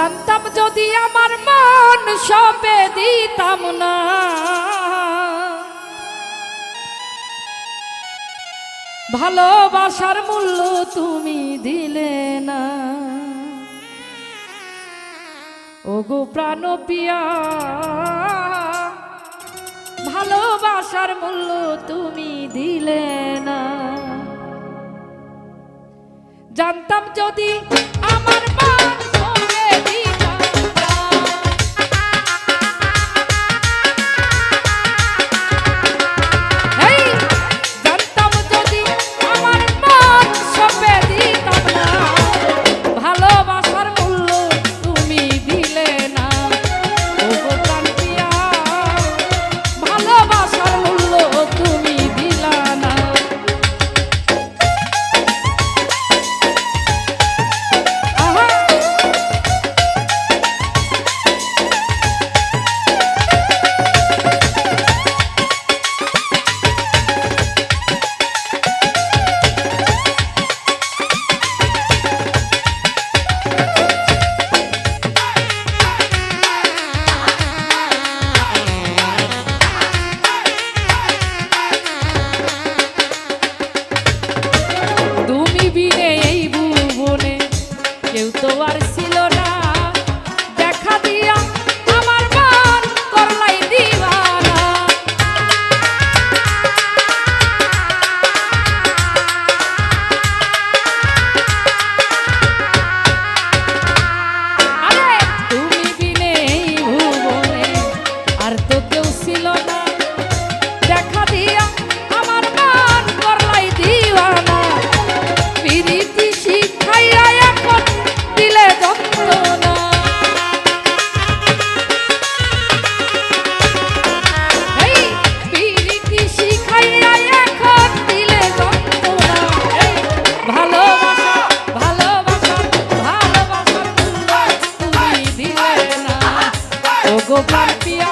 জানতাম যদি আমার মন সবে দিতাম না। ভালোবাসার মূল্য তুমি দিলে না। ওগো প্রাণ পিয়া ভালোবাসার মূল্য তুমি দিলে না। জানতাম যদি Tuar ওগো পাপিয়া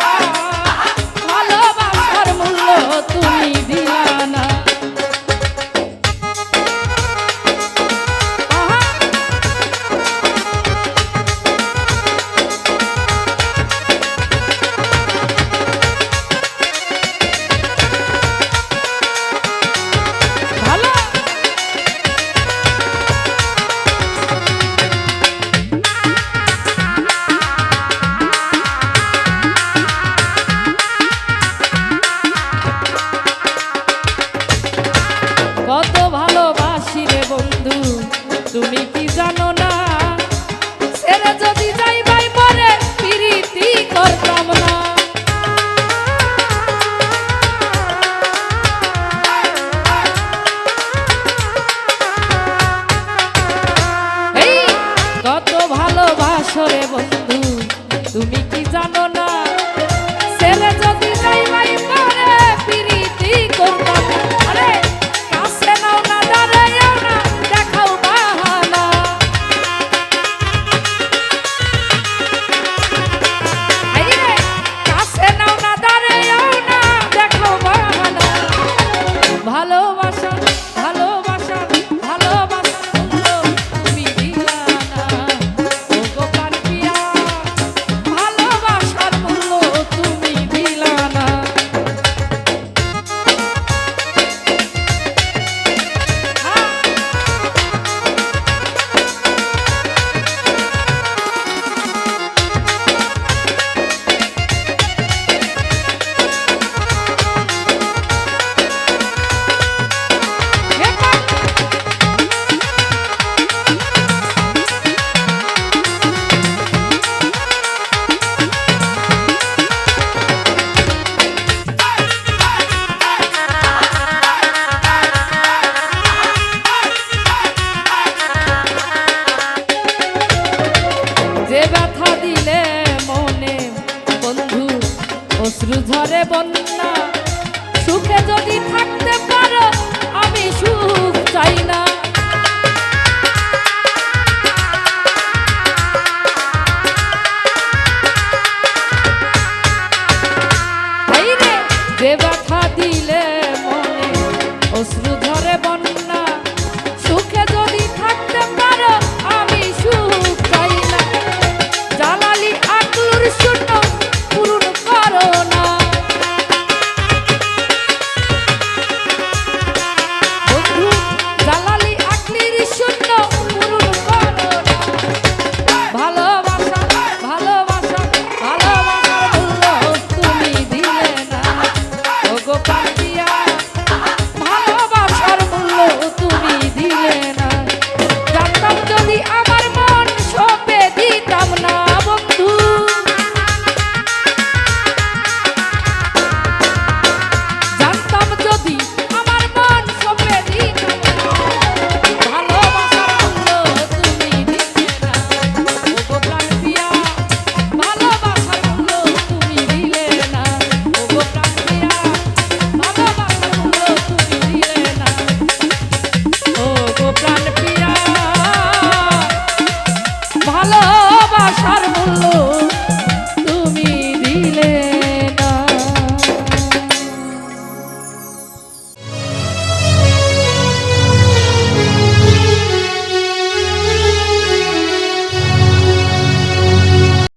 ভালোবাসার মূল্য তুমি দিলা না। তুমি কি জানো না? ছেড়ে যদি যাই ভাই পরে প্রীতি করতাম না। ভালোবাসরে বল ব্যথা দিলে মনে। বন্ধু, অশ্রু ধরে বন্যা। সুখে যদি থাকতে পারো, আমি সুখ চাই না।